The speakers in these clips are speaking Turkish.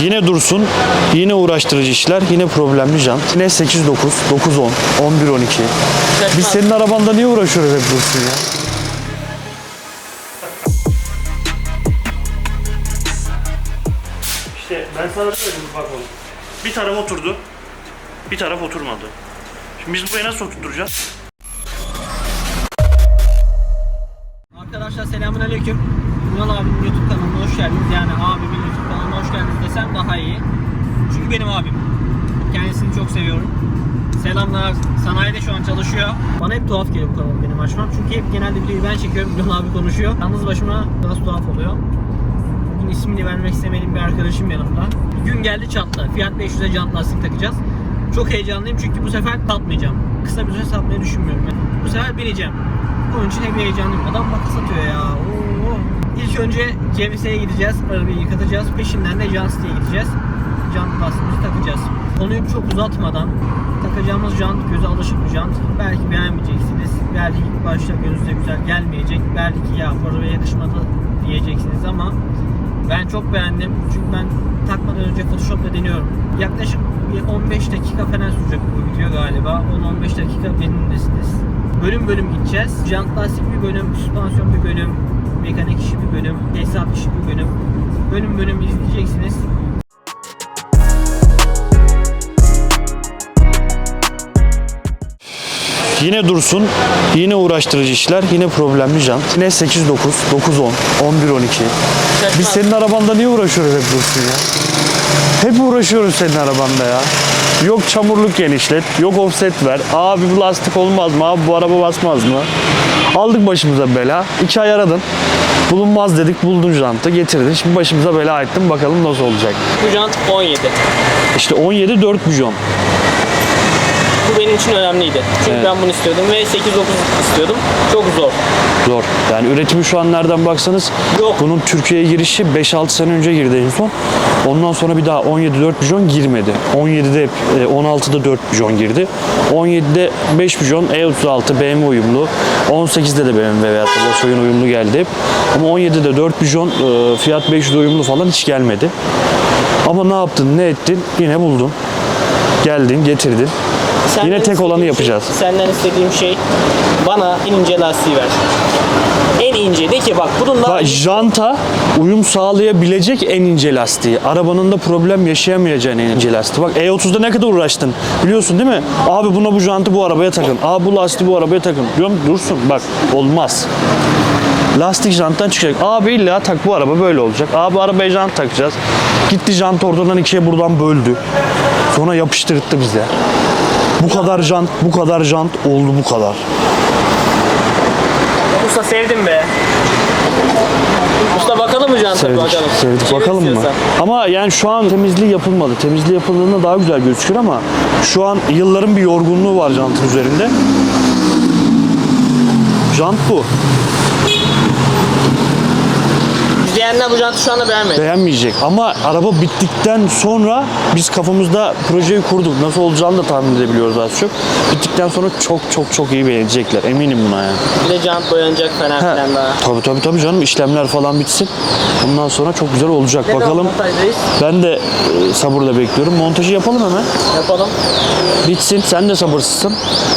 Yine dursun, yine uğraştırıcı işler, yine problemli jant. Yine 8-9, 9-10, 11-12. Biz senin arabanda niye uğraşıyoruz hep dursun ya? İşte ben sana demedim bak oğlum. Bir taraf oturdu, bir taraf oturmadı. Şimdi biz buraya nasıl oturtacağız? Arkadaşlar selamun aleyküm. Ünal abinin YouTube kanalına hoş geldiniz. Yani abimin YouTube kanalına geldiniz desem daha iyi. Çünkü benim abim. Kendisini çok seviyorum. Selamlar. Sanayide şu an çalışıyor. Bana hep tuhaf geliyor bu kanalı benim açmam. Çünkü hep genelde videoyu ben çekiyorum. Ünal abi konuşuyor. Yalnız başıma biraz tuhaf oluyor. Bugün ismini vermek istemediğim bir arkadaşım yanımda. Bir gün geldi çatla. Fiat 500'e jant lastik takacağız. Çok heyecanlıyım çünkü bu sefer satmayacağım. Kısa bir süre satmayı düşünmüyorum. Yani bu sefer bineceğim. Onun için hep heyecanlıyım. Adam makas atıyor ya. Oo. İlk önce CVS'ye gideceğiz. Arabayı yıkatacağız. Peşinden de Jansti'ye gideceğiz. Jant lastiğimizi takacağız. Konuyu çok uzatmadan takacağımız jant göze alışık bir jant. Belki beğenmeyeceksiniz. Belki ilk başta gözünüze güzel gelmeyecek. Belki ya bu arabaya yakışmadı diyeceksiniz ama ben çok beğendim. Çünkü ben takmadan önce Photoshop'ta deniyorum. Yaklaşık bir 15 dakika falan sürecek bu video galiba. 10-15 dakika benimlesiniz. Bölüm bölüm gideceğiz. Jant lastik bir bölüm, süspansiyon bir bölüm, mekanik işi bir bölüm, hesap işi bir bölüm. Bölüm bölüm izleyeceksiniz. Yine dursun, yine uğraştırıcı işler, yine problemli jant. Yine 8-9, 9-10, 11-12. Biz senin arabanda niye uğraşıyoruz hep dursun ya? Hep uğraşıyoruz senin arabanda ya. Yok çamurluk genişlet, yok offset ver. Abi bu lastik olmaz mı? Abi bu araba basmaz mı? Aldık başımıza bela. İki ay aradın. Bulunmaz dedik, buldun jantı, getirdin. Şimdi başımıza bela ettin. Bakalım nasıl olacak. Bu jant 17. İşte 17 4 bijon. Bu benim için önemliydi. Çünkü Evet. ben bunu istiyordum ve 8-9 istiyordum. Çok zor. Zor. Yani üretimi şu an nereden baksanız Yok. bunun Türkiye'ye girişi 5-6 sene önce girdi en son. Ondan sonra bir daha 17 4 bijon girmedi. 17'de hep, e, 16'da 4 bijon girdi. 17'de 5 bijon E36 BMW uyumlu. 18'de de BMW da Volkswagen uyumlu geldi hep. Ama 17'de 4 bijon e, Fiat 500 uyumlu falan hiç gelmedi. Ama ne yaptın ne ettin yine buldun. Geldin getirdin. Senden Yine tek olanı şey- yapacağız. senden istediğim şey bana en ince lastiği ver. En ince de ki bak bunun daha Bak, janta uyum sağlayabilecek en ince lastiği. Arabanın da problem yaşayamayacağın en ince lastiği. Bak E30'da ne kadar uğraştın. Biliyorsun değil mi? Abi buna bu jantı bu arabaya takın. Abi bu lastiği bu arabaya takın. Diyorum dursun. Bak olmaz. Lastik janttan çıkacak. Abi illa tak bu araba böyle olacak. Abi arabaya jant takacağız. Gitti jant oradan ikiye buradan böldü. Sonra yapıştırdı bize. Bu kadar jant, bu kadar jant oldu bu kadar. Usta sevdim be. Usta bakalım mı janta Sevdik, bakalım. sevdik. Çevir Bakalım mı? istiyorsan. Ama yani şu an temizliği yapılmadı. Temizliği yapıldığında daha güzel gözükür ama şu an yılların bir yorgunluğu var jantın üzerinde. Jant bu. İzleyenler bu jantı şu anda beğenmedi. Beğenmeyecek. Ama araba bittikten sonra biz kafamızda projeyi kurduk. Nasıl olacağını da tahmin edebiliyoruz az çok. Bittikten sonra çok çok çok iyi beğenecekler. Eminim buna yani. Bir de jant boyanacak falan Ha, filan daha. Tabii tabii tabii canım işlemler falan bitsin. Ondan sonra çok güzel olacak. Ne Bakalım. montajdayız? Ben de e, sabırla bekliyorum. Montajı yapalım hemen. Yapalım. Bitsin. Sen de sabırsızsın.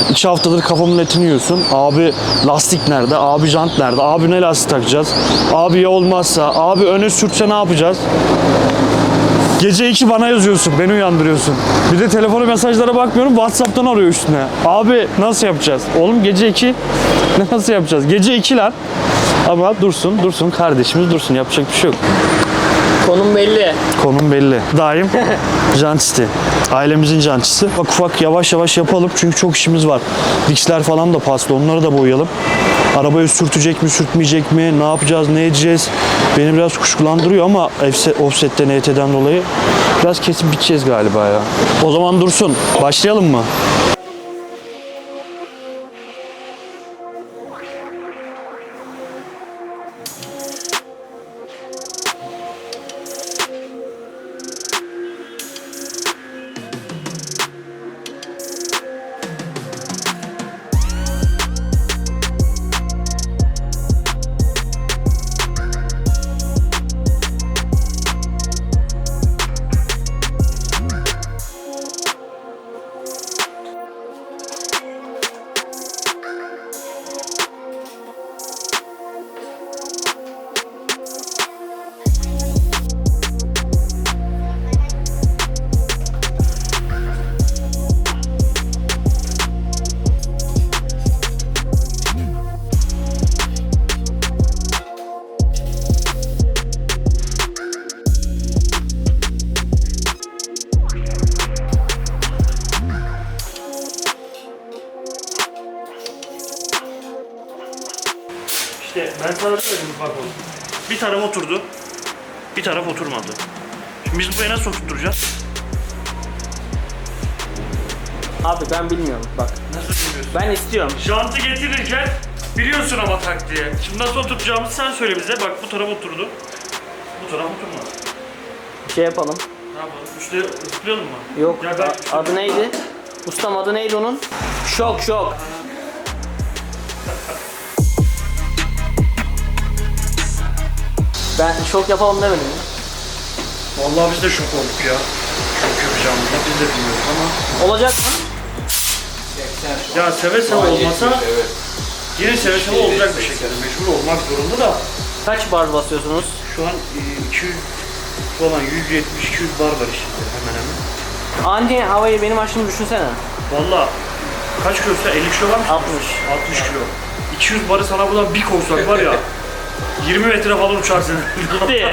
İki haftadır kafamın etini yiyorsun. Abi lastik nerede? Abi jant nerede? Abi ne lastik takacağız? Abi ya olmazsa? Abi öne sürtse ne yapacağız? Gece 2 bana yazıyorsun. Beni uyandırıyorsun. Bir de telefonu mesajlara bakmıyorum. Whatsapp'tan arıyor üstüne. Abi nasıl yapacağız? Oğlum gece 2 nasıl yapacağız? Gece 2 lan. Ama dursun, dursun. Kardeşimiz dursun. Yapacak bir şey yok. Konum belli. Konum belli. Daim jantisti. Ailemizin jantçısı. Bak ufak yavaş yavaş yapalım çünkü çok işimiz var. Dixler falan da paslı. Onları da boyayalım. Arabayı sürtecek mi, sürtmeyecek mi? Ne yapacağız, ne edeceğiz? Beni biraz kuşkulandırıyor ama offset- offset'ten, ET'den dolayı biraz kesip biteceğiz galiba ya. O zaman dursun. Başlayalım mı? Ben sana demedim bak oğlum. Bir taraf oturdu. Bir taraf oturmadı. Şimdi biz buraya nasıl oturtacağız? Abi ben bilmiyorum bak. Nasıl bilmiyorsun? Ben istiyorum. Jantı getirirken biliyorsun ama taktiği. Şimdi nasıl oturacağımızı sen söyle bize. Bak bu taraf oturdu. Bu taraf oturmadı. Şey yapalım. Ne yapalım? Üstüne zıplayalım mı? Yok. Ya ben a- adı neydi? Ustam adı neydi onun? Şok şok. Ben şok yapalım demedim mi? Vallahi biz de şok olduk ya. Şok yapacağımızda biz de bilmiyoruz ama. Olacak mı? Ya seve seve olmasa yine seve seve olacak bir şekilde. Mecbur olmak zorunda da. Kaç bar basıyorsunuz? Şu an e, 200 falan 170-200 bar var işte hemen hemen. Anne havayı benim açtığımı düşünsene. Valla kaç kilosu? 50 kilo var mı? 60. 60 kilo. 200 barı sana buradan bir kovsak var ya 20 metre falan uçarsın. Gitti.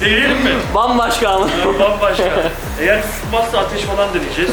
Deneyelim mi? Bambaşka ama. Bambaşka. Eğer tutmazsa ateş falan deneyeceğiz.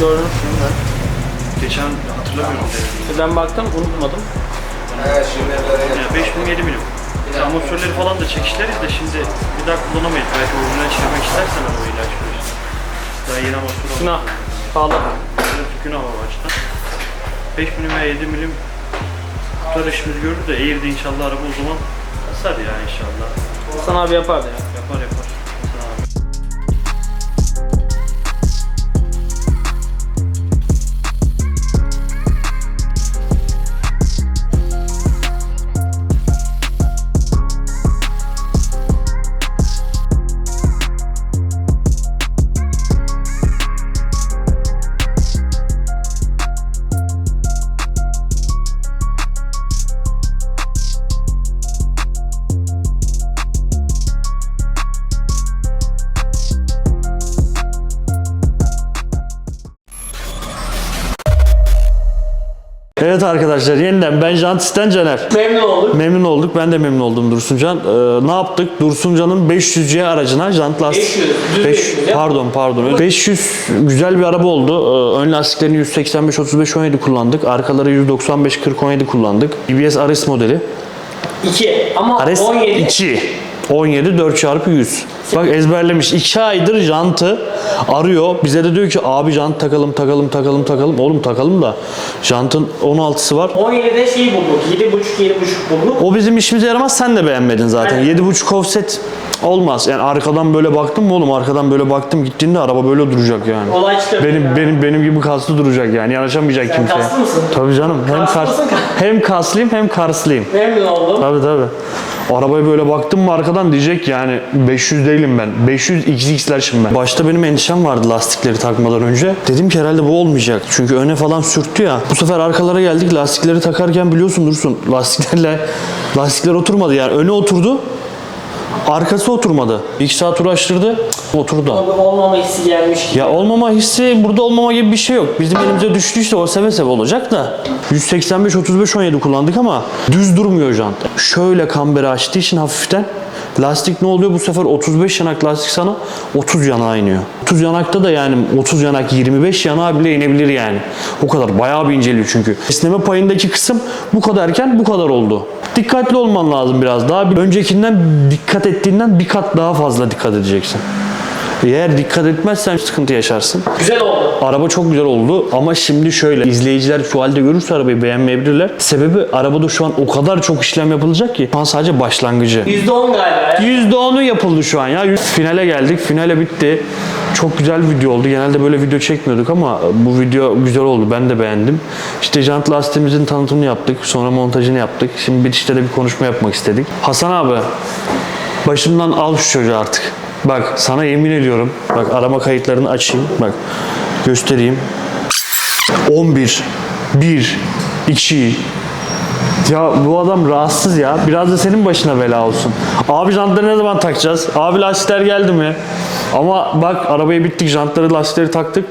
Böyle bir görmüştüm ben. Geçen hatırlamıyorum denedim. Ben baktım unutmadım. Evet şimdilere Yani 5000 7 milim. Amortisörleri falan da çekişleriz de şimdi bir daha kullanamayız. Belki orijinal çevirmek istersen o ilaç verir. Daha yeni amortisör oldu. Günah. Pahalı. Biraz günah var başta. 5 milim veya 7 milim tutar işimiz görür de Air'de inşallah araba o zaman basar ya inşallah. Hasan abi yapardı ya. Yapar yapar. Evet arkadaşlar yeniden ben Jantis'ten Caner. Memnun olduk. Memnun olduk. Ben de memnun oldum Dursuncan. Ee, ne yaptık? Dursuncan'ın 500C aracına jant lastik. 500, düz Beş- 500 ya. pardon pardon. 500 güzel bir araba oldu. Ee, ön lastiklerini 185 35 17 kullandık. Arkaları 195 40 17 kullandık. BBS RS modeli. 2 ama RS 17. 2. 17 4 çarpı 100. Bak ezberlemiş. 2 aydır jantı arıyor. Bize de diyor ki abi jant takalım takalım takalım takalım. Oğlum takalım da jantın 16'sı var. 17'de şeyi bulduk. 7.5 7.5 bulduk. O bizim işimize yaramaz. Sen de beğenmedin zaten. Aynen. 7.5 offset olmaz. Yani arkadan böyle baktım mı oğlum? Arkadan böyle baktım gittiğinde araba böyle duracak yani. Olay çıkabilir Benim ya. benim benim gibi kaslı duracak yani. Yanaşamayacak kimseye. kaslı mısın? Tabii canım. Hem Kaslı mısın? hem kaslıyım hem karslıyım. Memnun oldum. Tabii tabii. Arabaya böyle baktım mı arkadan diyecek yani 500 değilim ben. 500 XX'ler şimdi ben. Başta benim endişem vardı lastikleri takmadan önce. Dedim ki herhalde bu olmayacak. Çünkü öne falan sürttü ya. Bu sefer arkalara geldik lastikleri takarken biliyorsun Dursun lastiklerle lastikler oturmadı yani. Öne oturdu. Arkası oturmadı. İki saat uğraştırdı. cık, Oturdu. Olmama hissi gelmiş gibi. Ya olmama hissi burada olmama gibi bir şey yok. Bizim elimize düştüyse o seve seve olacak da. 185 35 17 kullandık ama düz durmuyor jant. Şöyle kamberi açtığı için hafiften lastik ne oluyor bu sefer 35 yanak lastik sana 30 yanağa iniyor. 30 yanakta da yani 30 yanak 25 yanağa bile inebilir yani. O kadar bayağı bir inceliyor çünkü. Esneme payındaki kısım bu kadarken bu kadar oldu. Dikkatli olman lazım biraz daha. Öncekinden dikkat ettiğinden bir kat daha fazla dikkat edeceksin. Eğer dikkat etmezsen sıkıntı yaşarsın. Güzel oldu. Araba çok güzel oldu ama şimdi şöyle izleyiciler şu halde görürse arabayı beğenmeyebilirler. Sebebi arabada şu an o kadar çok işlem yapılacak ki. Şu an sadece başlangıcı. %10 galiba ya. %10'u yapıldı şu an ya. Finale geldik. Finale bitti. Çok güzel video oldu. Genelde böyle video çekmiyorduk ama bu video güzel oldu. Ben de beğendim. İşte jant lastiğimizin tanıtımını yaptık. Sonra montajını yaptık. Şimdi bitişte de bir konuşma yapmak istedik. Hasan abi başımdan al şu çocuğu artık. Bak sana yemin ediyorum. Bak arama kayıtlarını açayım. Bak göstereyim. 11 1 2 ya bu adam rahatsız ya. Biraz da senin başına bela olsun. Abi jantları ne zaman takacağız? Abi lastikler geldi mi? Ama bak arabaya bittik, jantları, lastikleri taktık.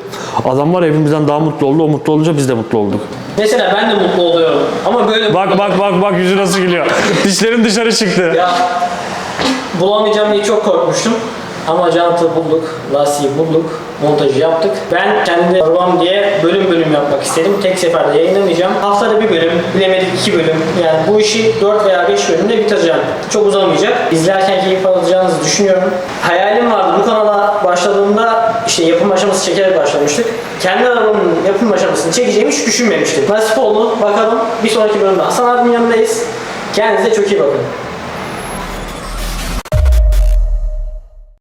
Adam var evimizden daha mutlu oldu. O mutlu olunca biz de mutlu olduk. Mesela ben de mutlu oluyorum. Ama böyle Bak bak bak bak yüzü nasıl gülüyor. Dişlerin dışarı çıktı. ya bulamayacağım diye çok korkmuştum. Ama jantı bulduk, lastiği bulduk, montajı yaptık. Ben kendi arabam diye bölüm bölüm yapmak istedim. Tek seferde yayınlamayacağım. Haftada bir bölüm, bilemedik iki bölüm. Yani bu işi 4 veya 5 bölümde bitireceğim. Çok uzamayacak. İzlerken keyif alacağınızı düşünüyorum. Hayalim vardı. Bu kanala başladığımda işte yapım aşaması çekerek başlamıştık. Kendi arabamın yapım aşamasını çekeceğimi hiç düşünmemiştim. Nasip oldu. Bakalım bir sonraki bölümde Hasan abimin yanındayız. Kendinize çok iyi bakın.